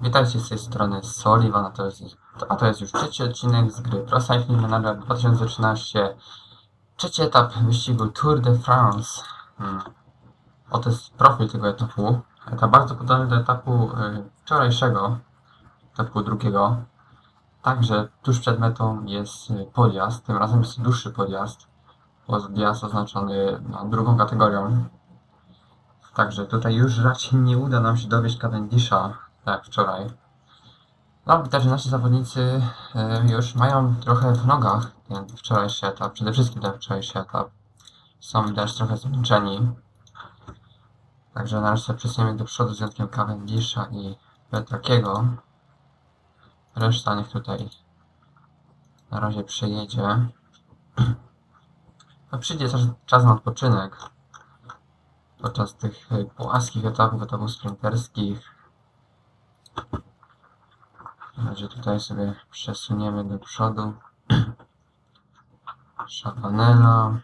Witajcie z tej strony Solivan, a to jest, a to jest już trzeci odcinek z gry Pro Cycling Manager 2013. Trzeci etap wyścigu Tour de France. Hmm. Oto jest profil tego etapu. Etap bardzo podobny do etapu y, wczorajszego, etapu drugiego. Także tuż przed metą jest y, podjazd, tym razem jest dłuższy podjazd. Podjazd oznaczony no, drugą kategorią. Także tutaj już raczej nie uda nam się dowieść Cavendisha, tak wczoraj. No, widać, że nasi zawodnicy już mają trochę w nogach ten wczorajszy etap, przede wszystkim ten wczorajszy etap. Są widać trochę zmęczeni. Także na razie się przesuniemy do przodu z wyjątkiem Cavendisha i Petrakiego. Reszta niech tutaj na razie przejedzie. No, przyjdzie też czas na odpoczynek podczas tych e, płaskich etapów, etapów sprinterskich. Razie tutaj sobie przesuniemy do przodu. Szapanela.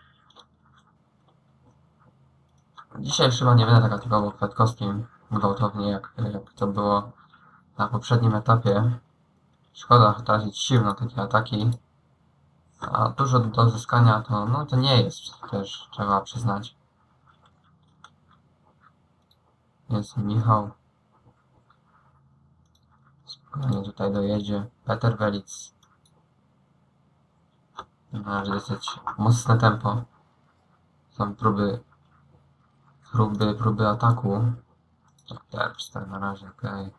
Dzisiaj chyba nie będę tak atakował Kwiatkowskim gwałtownie, jak, jak to było na poprzednim etapie. Szkoda tracić sił na takie ataki. A dużo do zyskania to, no, to nie jest też, trzeba przyznać. Jest Michał. Spokojnie tutaj dojedzie. Peter Welic. Na razie dosyć mocne tempo. Są próby próby, próby ataku. Terpster na razie, okej.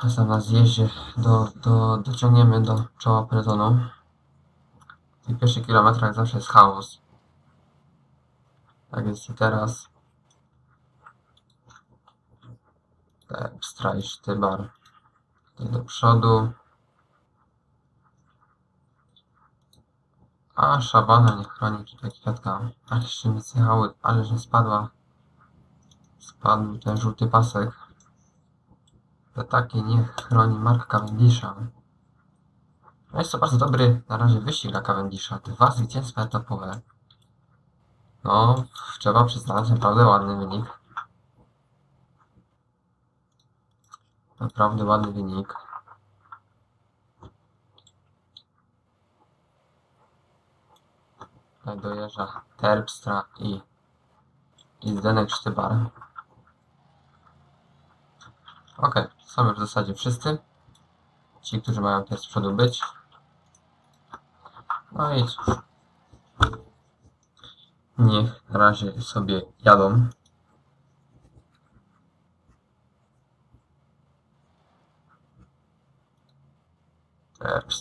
Czasem na zjeździe do, do, dociągniemy do czoła peletonu. W tych pierwszych kilometrach zawsze jest chaos. Tak jest i teraz. Sztybar. Tutaj do przodu. A szabana nie chroni tutaj kwiatka. Ale jeszcze mi zjechały, ale że spadła. Spadł ten żółty pasek. To takie niech chroni Mark Cavendisha. No jest to bardzo dobry na razie wyścig dla Cavendisha. Dwa zwycięstwa etapowe. No, trzeba przyznać, naprawdę ładny wynik. Naprawdę ładny wynik. Tutaj dojeżdża Terpstra i, i Zdenek Sztybar. Ok, są już w zasadzie wszyscy. Ci, którzy mają też z przodu być. No i cóż. Niech na razie sobie jadą.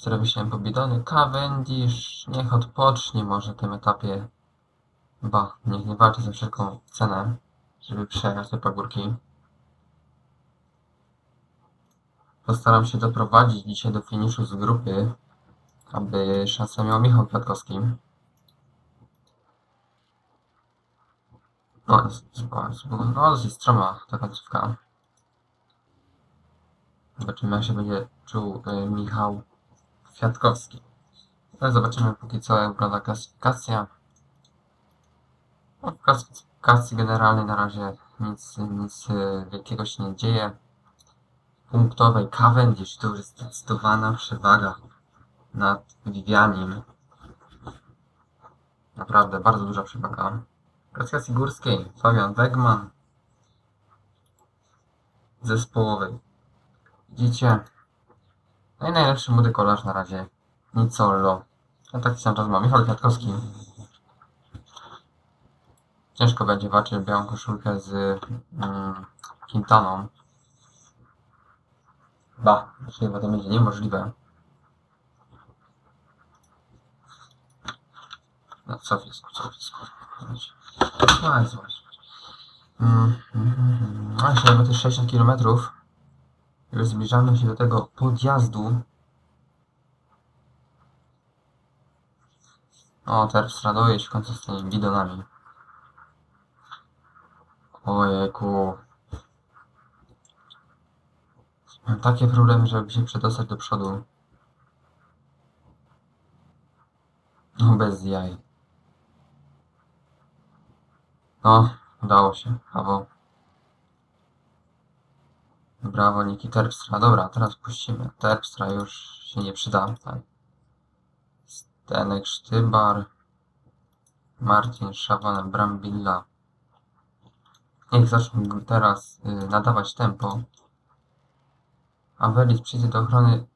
Terpstra wysiałem pobidony. Cavendish niech odpocznie może w tym etapie. Ba, niech nie walczy za wszelką cenę, żeby przejechać te pagórki. Postaram się doprowadzić dzisiaj do finiszu z grupy, aby szansę miał Michał Kwiatkowski. No, jest, no dosyć stroma ta końcówka. Zobaczymy, jak się będzie czuł y, Michał Kwiatkowski. Zobaczymy póki co, wygląda klasyfikacja. No, w klasyfikacji generalnej na razie nic, nic y, wielkiego się nie dzieje. Punktowej Cavendish to już jest zdecydowana przewaga nad Vivianim. Naprawdę, bardzo duża przewaga. W klasyfikacji górskiej Fabian Wegman. Zespołowej Widzicie? No i najlepszy młody kolarz na razie. Nicollo. Ja taki sam czas mam. Michał Kwiatkowski. Ciężko będzie walczyć białą koszulkę z mm, Quintaną. Ba, chyba to będzie niemożliwe. No co jest, co jest, No jest właśnie. Mm, mm, mm. A jeszcze mamy też 60 kilometrów. Zbliżamy się do tego podjazdu. O, teraz raduje się w końcu z tymi bidonami. Ojejku. Mam takie problemy, żeby się przedostać do przodu. No bez jaj. No, udało się. Brawo. Brawo, Niki Terpstra. Dobra, teraz puścimy. Terpstra już się nie przyda. Tak. Stenek Sztybar. Marcin Szawan Brambilla. Niech zaczną teraz y, nadawać tempo. Awelis przyjdzie do ochrony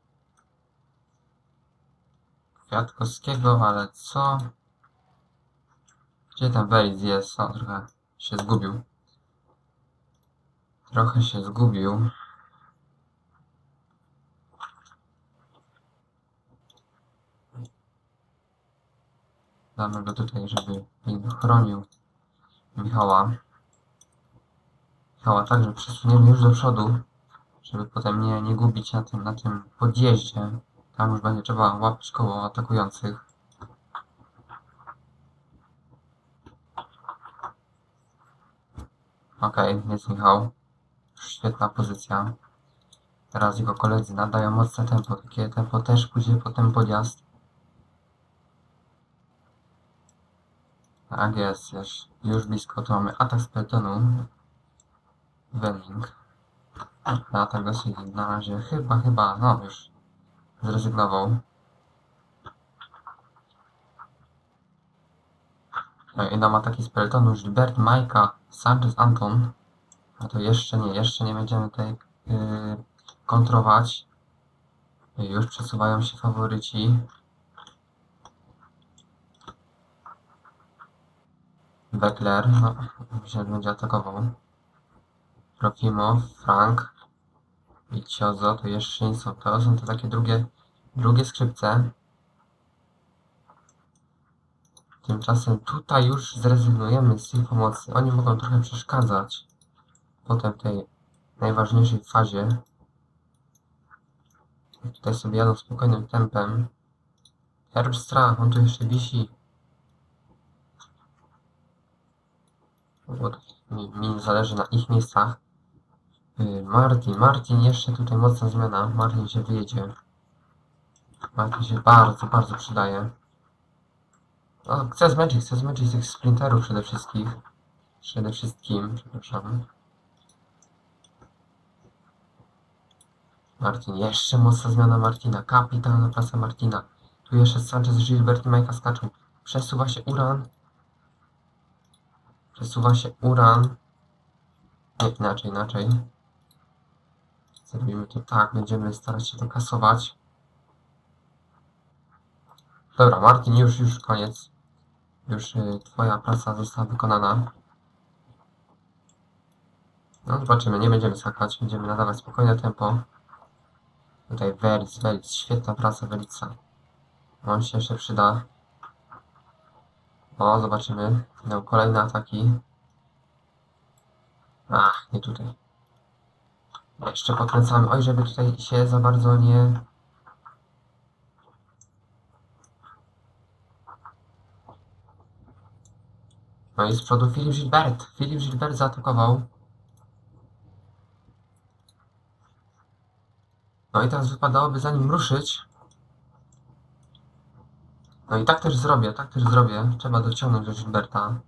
Kwiatkowskiego, ale co? Gdzie ten Welis jest? O, trochę się zgubił. Trochę się zgubił. Damy go tutaj, żeby chronił Michała. Michała także przesuniemy już do przodu, żeby potem nie, nie gubić na tym, na tym podjeździe. Tam już będzie trzeba łapać koło atakujących. Okej, jest Michał. Świetna pozycja. Teraz jego koledzy nadają mocne tempo. Takie tempo też pójdzie potem podjazd. Tak jest, już, już blisko. To mamy atak z pelotonu. Wenning. Atak dosyć na razie chyba, chyba, no już zrezygnował. No i nam ataki z pelotonu Gilbert, Majka, Sanchez, Anton. A to jeszcze nie, jeszcze nie będziemy tutaj yy, kontrować. Już przesuwają się faworyci. Beckler, no, myślę, że będzie atakował. Trofimow, Frank i Ciozo, to jeszcze nie są to, są to takie drugie, drugie skrzypce. Tymczasem tutaj już zrezygnujemy z tej pomocy. Oni mogą trochę przeszkadzać potem tej najważniejszej fazie. Tutaj sobie jadą spokojnym tempem. Herbstra, on tu jeszcze wisi. Bo mi, mi zależy na ich miejscach. Yy, Martin, Martin jeszcze tutaj mocna zmiana. Martin się wyjedzie. Martin się bardzo, bardzo przydaje. No, chcę zmęczyć, chcę zmęczyć tych sprinterów przede wszystkim. Przede wszystkim, przepraszam. Martin, jeszcze mocna zmiana Martina. Kapitalna praca Martina. Tu jeszcze Sanchez, Gilbert i Majka skaczą. Przesuwa się Uran. Przesuwa się Uran. Nie, inaczej, inaczej. Zrobimy to tak, będziemy starać się to kasować. Dobra, Martin, już, już koniec. Już y, twoja praca została wykonana. No zobaczymy, nie będziemy skakać, będziemy nadawać spokojne tempo. Tutaj Welic, Welic, świetna praca Welica. On się jeszcze przyda. O, zobaczymy. Miał kolejne ataki. Ach, nie tutaj. Jeszcze podkręcamy. Oj, żeby tutaj się za bardzo nie... No i z przodu Filip Gilbert. Filip Gilbert zaatakował. No i teraz wypadałoby za nim ruszyć. No i tak też zrobię, tak też zrobię. Trzeba dociągnąć do Gilberta.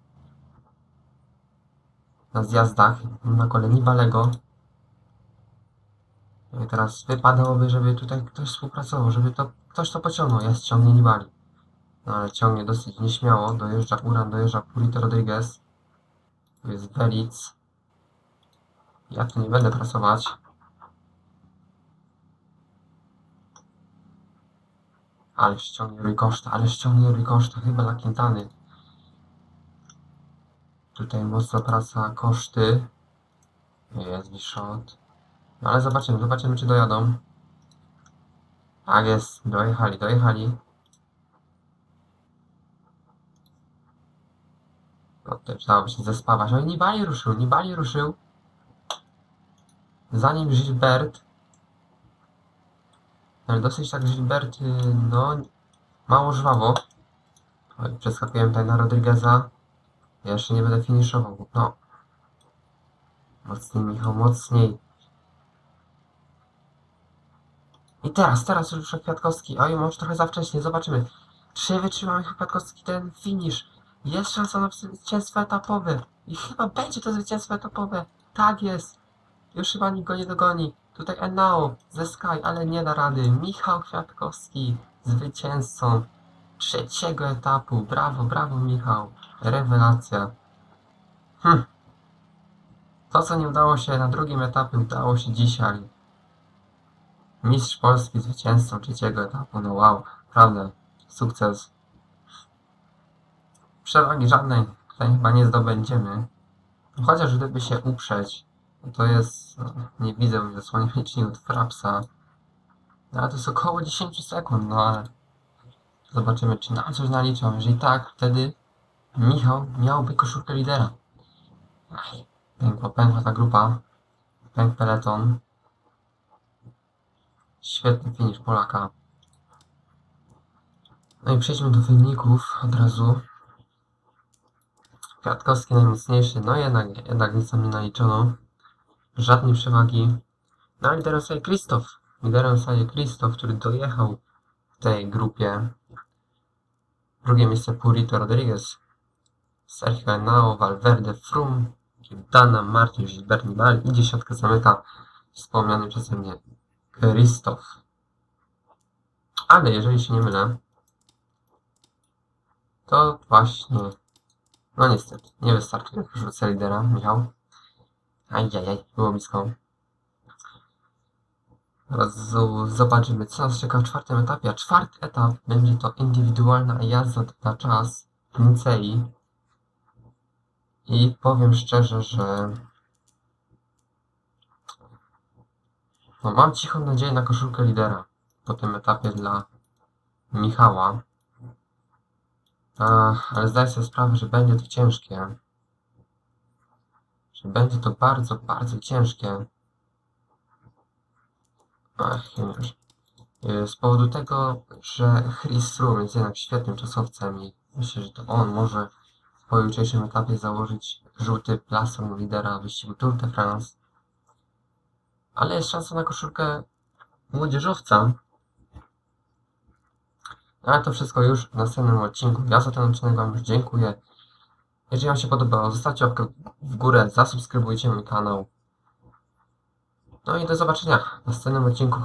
Na zjazdach, na kole Nibalego. No i teraz wypadałoby, żeby tutaj ktoś współpracował, żeby to ktoś to pociągnął. Jest ciągnie Nibali. No ale ciągnie dosyć nieśmiało. Dojeżdża Uran, dojeżdża Purito Rodriguez. Tu jest Welic. Ja tu nie będę pracować. Ale ściągnie Rui Costa, ale ściągnie Rui Costa, chyba dla Quintany. Tutaj mocno praca koszty. Jest Wiszot. No ale zobaczymy, zobaczymy czy dojadą. Tak jest, dojechali, dojechali. No tutaj przydałoby się zespawać. I Nibali ruszył, Nibali ruszył. Zanim Gilbert. Ale dosyć tak Gilbert, no, mało żwawo. Oj, Przeskakuję tutaj na Rodrigueza. Ja jeszcze nie będę finiszował. No. Mocniej, Michał, mocniej. I teraz, teraz już Kwiatkowski. Oj, może trochę za wcześnie, zobaczymy. Czy wytrzyma Michał Kwiatkowski ten finish? Jest szansa na zwycięstwo etapowe. I chyba będzie to zwycięstwo etapowe. Tak jest. Już chyba nikt go nie dogoni. Tutaj Enao ze Sky, ale nie da rady. Michał Kwiatkowski, zwycięzcą trzeciego etapu. Brawo, brawo Michał. Rewelacja. Hm. To, co nie udało się na drugim etapie, udało się dzisiaj. Mistrz Polski zwycięzcą trzeciego etapu. No wow, prawda. Sukces. Przewagi żadnej tutaj chyba nie zdobędziemy. Chociaż gdyby się uprzeć, to jest, no, nie widzę zasłonię licznik od Frapsa. No, ale to jest około 10 sekund, no ale zobaczymy, czy nam coś naliczą. Jeżeli tak, wtedy Michał miałby koszulkę lidera. Pękła, pękła ta grupa. Pęk peleton. Świetny finish Polaka. No i przejdźmy do wyników od razu. Kwiatkowski najmocniejszy, no jednak, jednak nic tam nie naliczono. Żadnej przewagi. No a liderem staje Krzysztof. Liderem staje Krzysztof, który dojechał w tej grupie. Drugie miejsce Purito Rodriguez. Sergio Henao, Valverde, Frum, Quintana, Martin, Gilbert Nibali i dziesiątkę zamyka wspomniany przeze mnie Krzysztof. Ale jeżeli się nie mylę, to właśnie no niestety, nie wystarczy w koszulce lidera, Michał. Ajajaj, było blisko. Teraz zobaczymy, co nas czeka w czwartym etapie. A czwarty etap będzie to indywidualna jazda na czas w Nicei. I powiem szczerze, że no, mam cichą nadzieję na koszulkę lidera po tym etapie dla Michała. Ach, ale zdaję sobie sprawę, że będzie to ciężkie. Że będzie to bardzo, bardzo ciężkie. Ach, już. Y, Z powodu tego, że Chris Froome jest jednak świetnym czasowcem i myślę, że to on może po jutrzejszym etapie założyć żółty plastron lidera wyścigu Tour de France. Ale jest szansa na koszulkę młodzieżowca, no ale to wszystko już w następnym odcinku. Ja za ten odcinek Wam już dziękuję. Jeżeli Wam się podobało, zostawcie łapkę w górę, zasubskrybujcie mój kanał. No i do zobaczenia w następnym odcinku.